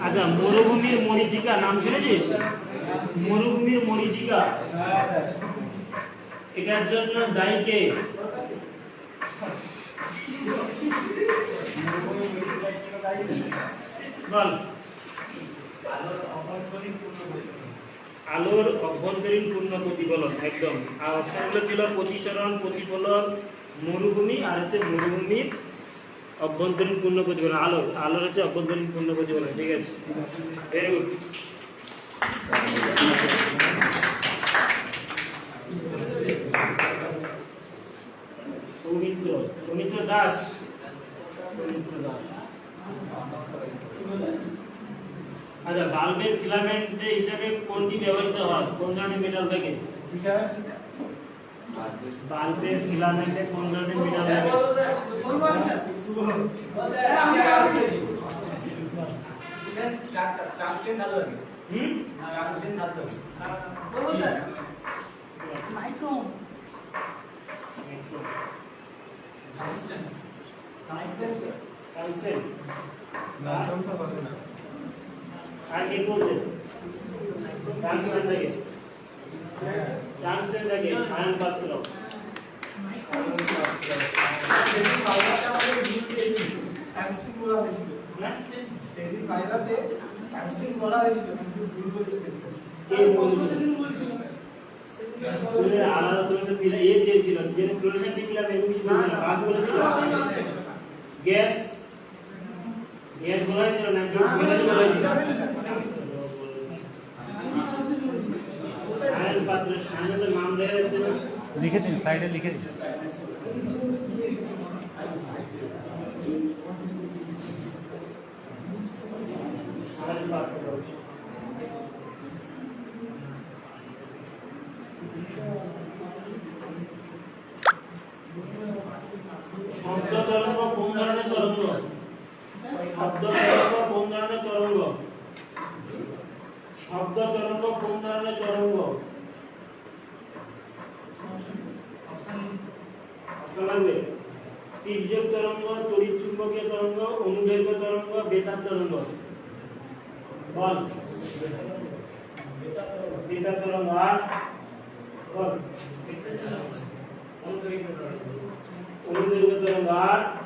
আচ্ছা মরুভূমির মরিচিকা নাম শুনেছিস? মরুভূমির মরিচিকা এটার জন্য দায়ী কে? বল। আলোর অভ্যন্তরীণ পূর্ণ প্রতিফলন, একদম। আর অপশনগুলো ছিল প্রতিসরণ, প্রতিফলন, মরুভূমি, আর হচ্ছে মরুভূমির অভ্যন্তরীণ পূর্ণ প্রতিফলন, আলো। আলোর হচ্ছে অভ্যন্তরীণ পূর্ণ প্রতিফলন, ঠিক আছে? Very good Soumitra Soumitra Das. Soumitra Das. আচ্ছা বাল্বের ফিলামেন্ট হিসেবে কোনটি ব্যবহৃত হয়? কোন ধরনের মেটাল থেকে? বাল্বের ফিলামেন্টে কোন ধরনের মেটাল থাকে? হুম? কনস্ট্যান্ট আর কি বলছে টাংস্টেন থেকে। সায়ন পাত্র। না কে বলছে? তুমি আলাদা তো পিলা এ চেয়েছিল। যে ফ্লোরেসেন্ট পিলাম এগুলো কিছু বলছিল না বাদ গ্যাস গ্যাস বলা হয়েছিল না কেউ মেটাল বলা হয়েছিল সায়ন পাত্র সায়নের নাম দেখা যাচ্ছে না। লিখে দিন সাইডে লিখে দিন। শব্দ শব্দ তরঙ্গ কোন ধরনের তরঙ্গ। শব্দ তরঙ্গ কোন ধরনের তরঙ্গ তির্যক তরঙ্গ তড়িৎ চুম্বকীয় তরঙ্গ অনুদৈর্ঘ্য তরঙ্গ বেতার তরঙ্গ। বল। বেতার তরঙ্গ আর বল। অনুদৈর্ঘ্য তরঙ্গ আর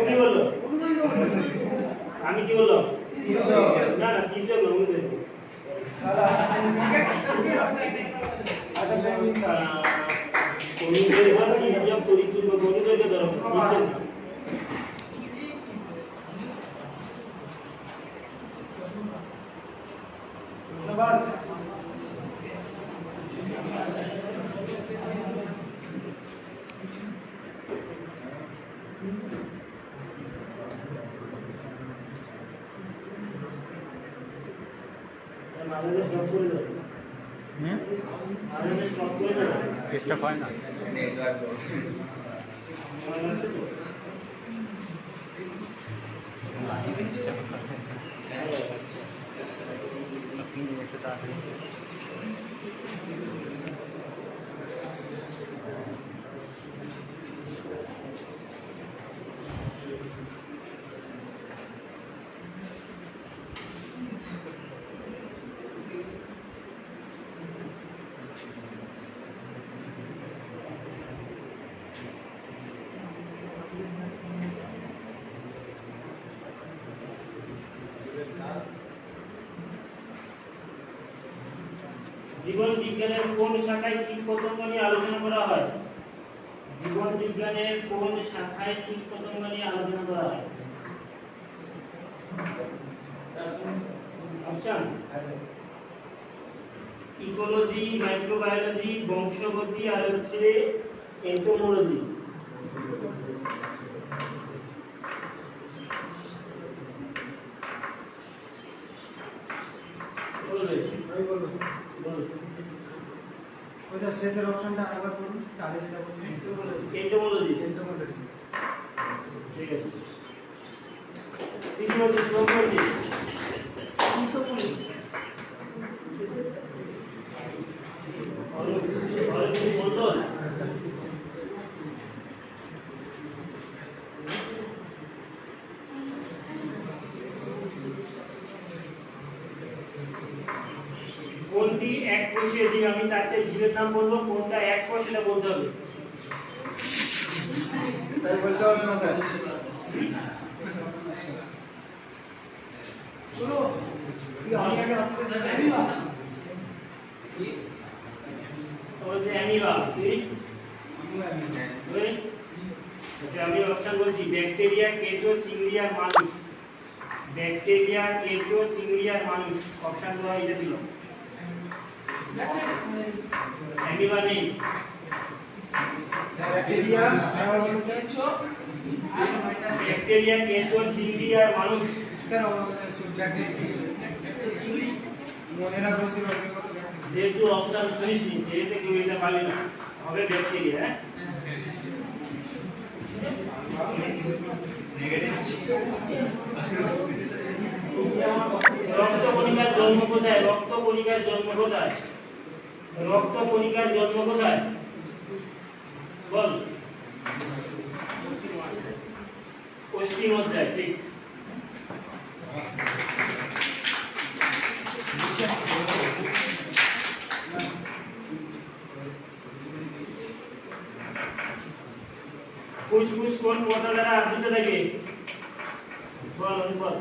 কি বলল? আমি কি বললাম? না না অনুদৈর্ঘ্য অনুদৈর্ঘ্য তির্যক তড়িৎ চুম্বক অনুদৈর্ঘ্য তরঙ্গ তির্যক না। মাঝে স্টপ করে দাও হুম মাঝে স্টপ করে দাও ডিস্টার্ব হয় না মনে হচ্ছে জীবন বিজ্ঞানের কোন শাখায় কীট পতঙ্গ নিয়ে আলোচনা করা হয়? জীবন বিজ্ঞানের কোন শাখায় কীট পতঙ্গ নিয়ে আলোচনা করা হয়? ইকোলজি, মাইক্রোবায়োলজি, বংশগতি, আর হচ্ছে এন্টোমোলজি বলবে আমি বলব বলো ওইটা শেষের অপশনটা আরেকবার করুন চালে যেটা বলুন এন্টোমোলজি এন্টোমোলজি ঠিক আছে। দ্বিতীয় হচ্ছে কোনটি এক কোষীয় জীব আমি চারটে জীবের নাম বলব কোনটা এক কোষ সেটা বলতে হবে আচ্ছা আমি অপশন বলছি ব্যাকটেরিয়া কেঁচো চিংড়ি আর মানুষ। ব্যাকটেরিয়া কেঁচো চিংড়ি আর মানুষ। অপশন দেওয়া এটা ছিল। নেই ব্যাকটেরিয়া ব্যাকটেরিয়া কেঁচো চিংড়ি আর মানুষ মনে যেহেতু অপশন শুনিস নি সেহেতু কেউ এটা পারলি না। হবে ব্যাকটেরিয়া রক্ত কণিকার জন্ম কোথায়? রক্ত কণিকার জন্ম কোথায়? রক্ত কণিকার জন্ম কোথায়? বল। অস্থিমজ্জায় ঠিক। ফুসফুস কোন পদা দ্বারা আবৃত থাকে? বল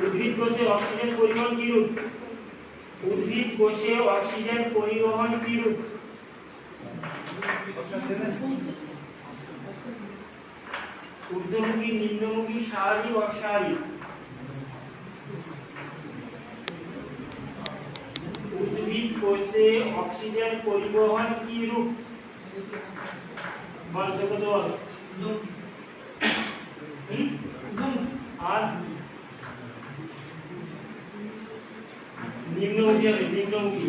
উদ্ভিদ কোষে অক্সিজেন পরিবহন কি রূপ? উদ্ভিদ কোষে অক্সিজেন পরিবহন কি রূপ? অপশন ঊর্ধ্বমুখী, নিম্নমুখী স্বাভাবিক অস্বাভাবিক উদ্ভিদ কোষে অক্সিজেন পরিবহন কি রূপ? বল আর निम्नमुखी হবে নিম্নমুখী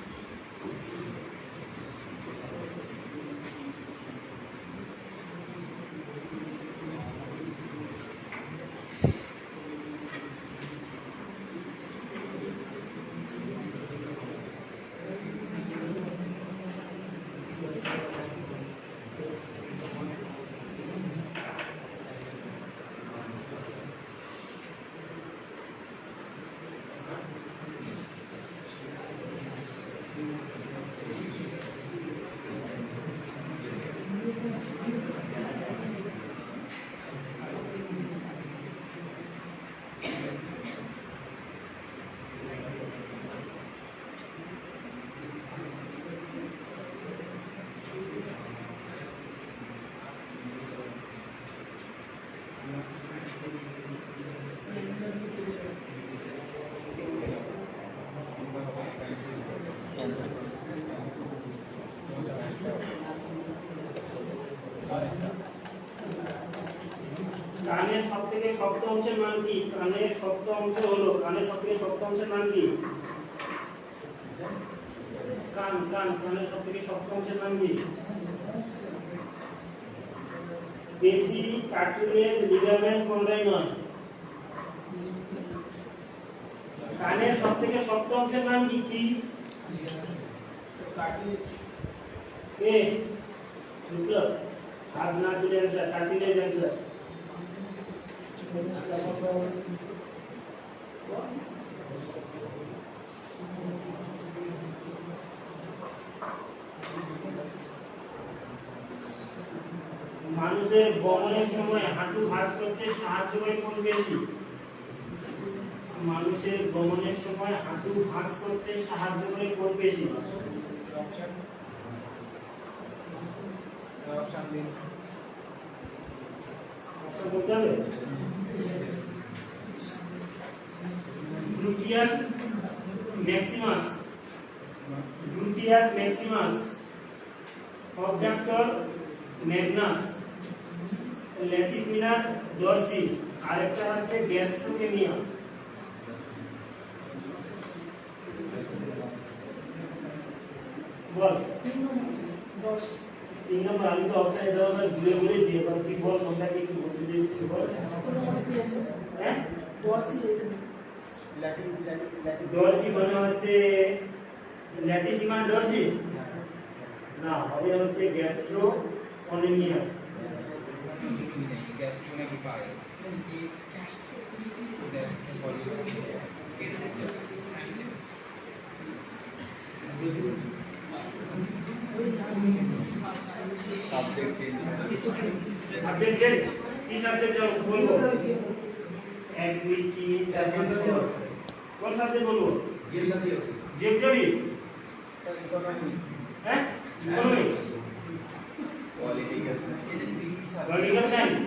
থেকে শক্ত অংশের নাম কি? কানের শক্ত অংশ হলো, কানের সব থেকে শক্ত অংশের নাম কি? কান কান, কানের সব থেকে শক্ত অংশের নাম কি? পেশি কার্টিলেজ লিগামেন্ট কোনটাই নয়? কানের সব থেকে শক্ত অংশের নাম কি? কি? হাত না তুলে অ্যান্সার কার্টিলেজ অ্যান্সার মানুষের গমনের সময় হাঁটু ভাঁজ করতে সাহায্য করে কোন পেশি মানুষের গমনের সময় হাঁটু ভাঁজ করতে সাহায্য করে কোন পেশি অপশন বলতে হবে gluteus maximus gluteus maximus abductor magnus latissimus dorsi আরেকটা হচ্ছে গ্যাস্ট্রোকেমিয়া বল। তিন নম্বর আমি তো অপশন এটা আমরা ঘুরে ঘুরেছি এবার তুই বল কোনটা কি? মানে হচ্ছে ল্যাটিসিমার ডরসি না হবে হচ্ছে গ্যাস্ট্রো অনিমিয়াস সাবজেক্ট চেঞ্জ কি সাবজেক্ট বলব এক দুই তিন চার পাঁচ ছয় কোন সাবজেক্ট বলব জিওগ্রাফি হ্যাঁ ইকোনমিক্স পলিটিক্যাল সায়েন্স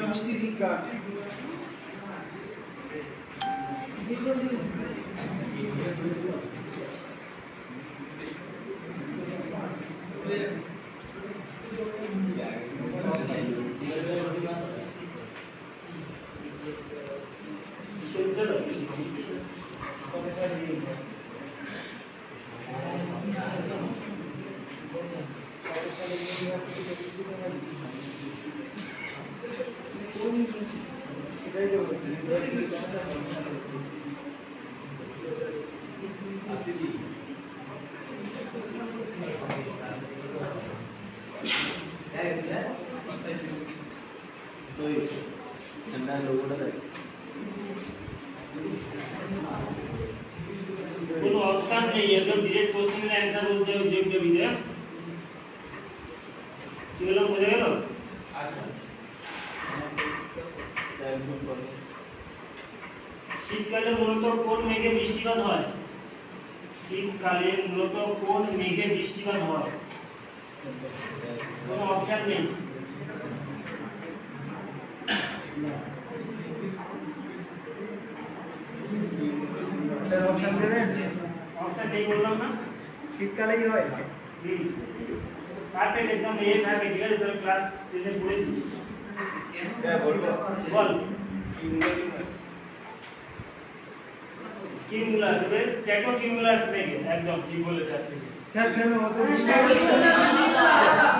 মিষ্টি বিজ্ঞান সেটাই তো বলছি কোনো অপশন নেই একদম ডিরেক্ট কোশ্চেনের অ্যান্সার বলতে হবে জিওগ্রাফিতে কি হলো বোঝা গেল শীতকালে মূলত কোন মেঘে বৃষ্টিপাত হয়? শীতকালে মূলত কোন মেঘে বৃষ্টিপাত হয়? কোনো অপশন নেই। স্যার অপশন দেবেন? অপশন নেই বললাম না। শীতকালে কি হয়। হুম। পারফেক্ট একদম এ থাকে ঠিক আছে ক্লাস টেনে পড়েছিস বল। কিউমুলাস হবে স্ট্যাটো কিউমুলাস মেঘে একদম ঠিক বলেছে আপনি। স্যার কেন অত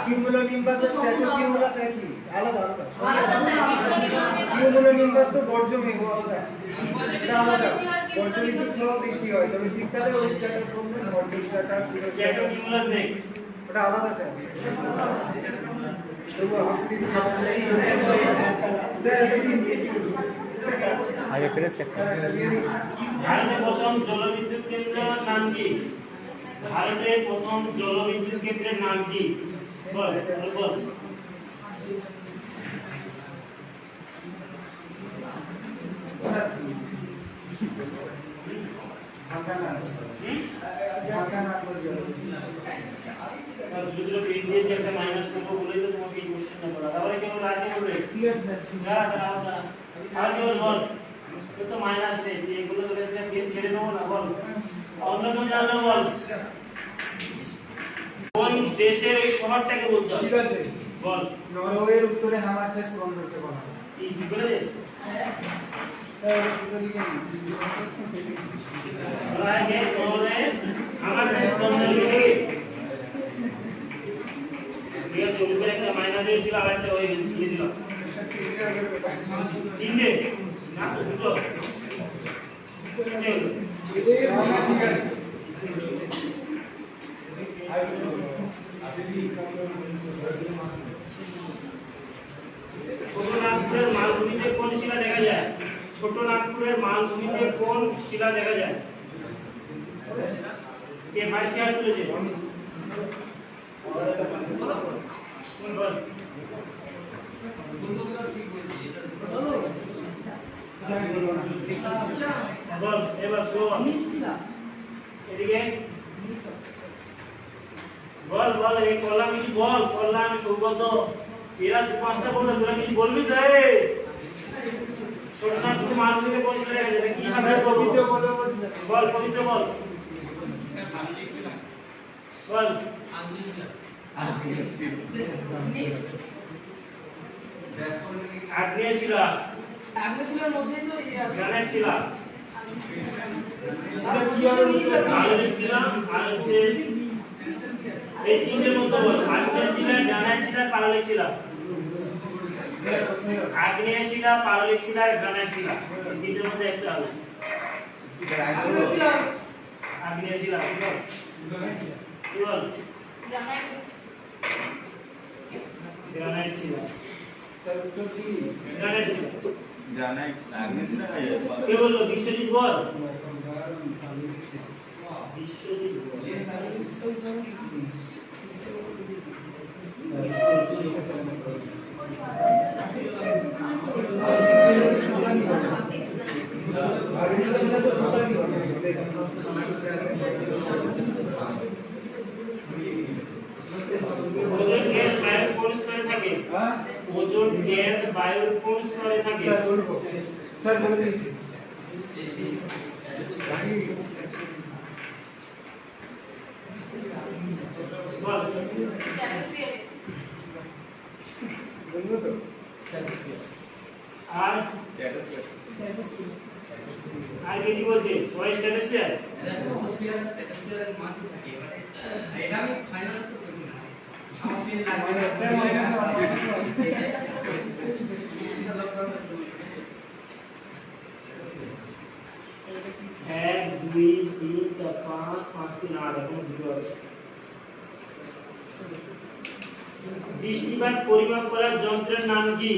কিউমুলো আর স্ট্যাটো কিউমুলাস একই আলাদা আলাদা। কিউমুলো তো বর্জ্য আলাদা। আলাদা। বর্জ্য বিদ্যুৎ সহ বৃষ্টি হয়। তবে শীতকালে ওই স্ট্যাটাস বলবেন স্ট্যাটো কিউমুলাস মেঘ ওটা আলাদা স্যার। আগে ফিরে চেক প্রথম জলবিদ্যুৎ কেন্দ্রের নাম কি? ভারতের প্রথম জলবিদ্যুৎ কেন্দ্রের নাম কি? বল বল, ফাঁকা না হুম? ফাঁকা না করবে আর দুটো দুটো পেন দিয়ে যে একটা মাইনাস করব বলেই তো তোমাকে এই কোশ্চেনটা বলা তারপরে কেউ রাজি করবে ঠিক আছে দাঁড়া দাঁড়া দাঁড়া। আর কেউ বল? তো মাইনাস নেই এগুলো তো পেন ছেড়ে দেবো না বল। অন্য কেউ জানলে বল। কোন দেশের এই শহরটাকে বলতে হবে? ঠিক আছে। বল। নরওয়ের উত্তরে হামার ফেস বন্দরকে বলা কি কি বলা মালভূমিতে কোন শিলা দেখা ছোট নাগপুরের মালভূমিতে কোন শিলা দেখা যায়? কে ভাই কে তুলেছে? বল বল। এই কল্যাণ কিছু বল কল্যাণ সৌগত এরা দু পাঁচটা বলবে, তোরা কিছু বলবি তো কি সাথে বল পবিত্র বল। বল। আগ্নেয় এই তিনটের মধ্যে বল। আগ্নেয় গ্রানাইট শিলা। আগ্নেয় শিলা পাললিক শিলা গ্রানাইট শিলা। এই তিনটের মধ্যে একটা হবে আগ্নেয় শিলা কি বল? কি বল? গ্রানাইট শিলা। স্যার উত্তর কি গ্রানাইট শিলা গ্রানাইট আগ্নেয় শিলা। কে বলল? বিশ্বজিৎ বল? বিশ্বজিৎ বল। আর এটা সেটা তো টোটালি হবে ওজন গ্যাস বায়ুর কোন স্তরে থাকে হ্যাঁ ওজন গ্যাস বায়ুর কোন স্তরে থাকে স্যার বলব স্যার বলে দিয়েছি বল বলব তো আর আর কি কি বলছে সবাই স্ট্যাটাসফিয়ার স্যার মাইনাস এক দুই তিন চার পাঁচ পাঁচ তিন আট এখন দুটো আছে বৃষ্টিপাত পরিমাপ করার যন্ত্রের নাম কি?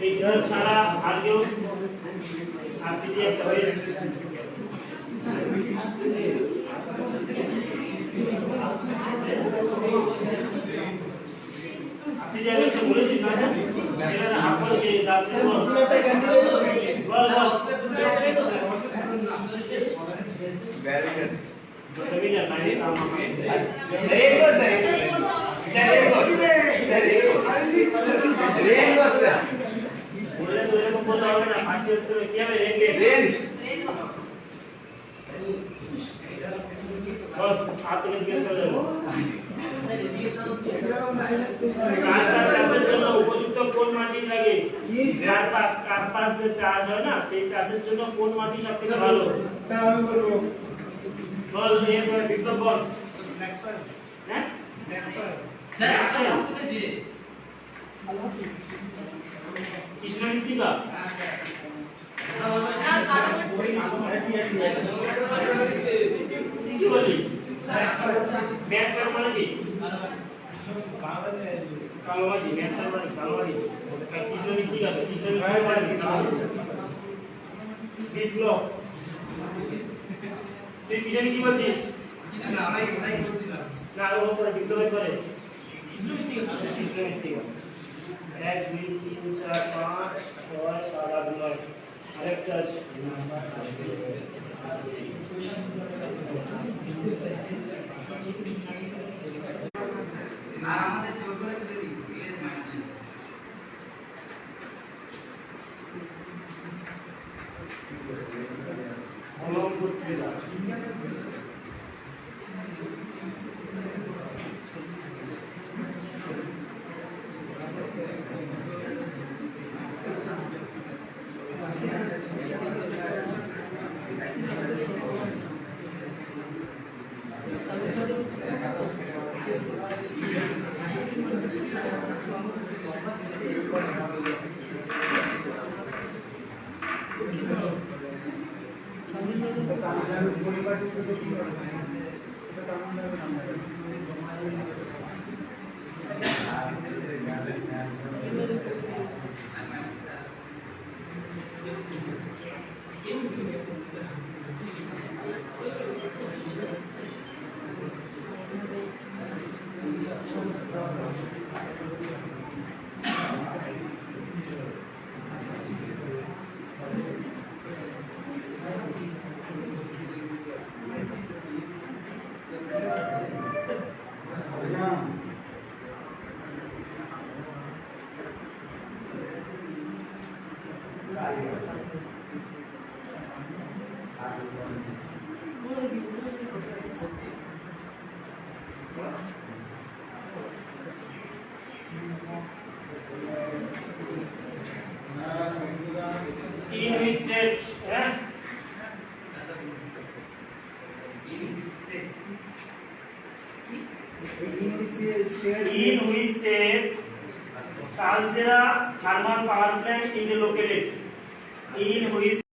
এই স্যার ছাড়া আর কেউ একটা হয়েছে। আপনি যে একটু না? এটা হাফ করে দিয়ে দাঁড়িয়ে বল বল। বল রবি না নাই সামনে rainbow sir sir rainbow sir rainbow rainbow sir বললে তো এরকম বলতে হবে না পাঁচটি উত্তরে কি হবে রেঙ্গে রেন বস হাত তুলে জিজ্ঞেস করে দেবো কার্পাস চাষের জন্য উপযুক্ত কোন মাটি লাগে কি কার্পাস কার্পাস যে চাষ হয় না সেই চাষের জন্য কোন মাটি সবথেকে ভালো স্যার আমি বলব বল এরপরে বিপ্লব বল। হ্যাঁ? কৃষ্ণ মৃত্তিকা কি বললি স্যার মানে কি? কালো মাটি ম্যাথ স্যার মানে কালো মাটি কৃষ্ণ মৃত্তিকা তো, কৃষ্ণ হ্যাঁ, স্যার। মৃত্তিকা মানে কি? বিপ্লব। তুই কি জানি কি বলছিস? না আরও করে বিপ্লবের করে কৃষ্ণ মৃত্তিকা স্যার, কৃষ্ণ মৃত্তিকা এক দুই তিন চার পাঁচ ছয় সাত আট নয়। আরেকটা আছে। অলঙ্কৃত ক্রীড়া তামিলনাড়ুর পরিবার হিসেবে কি করে এটা তামিলনাড়ুর নাম্বার in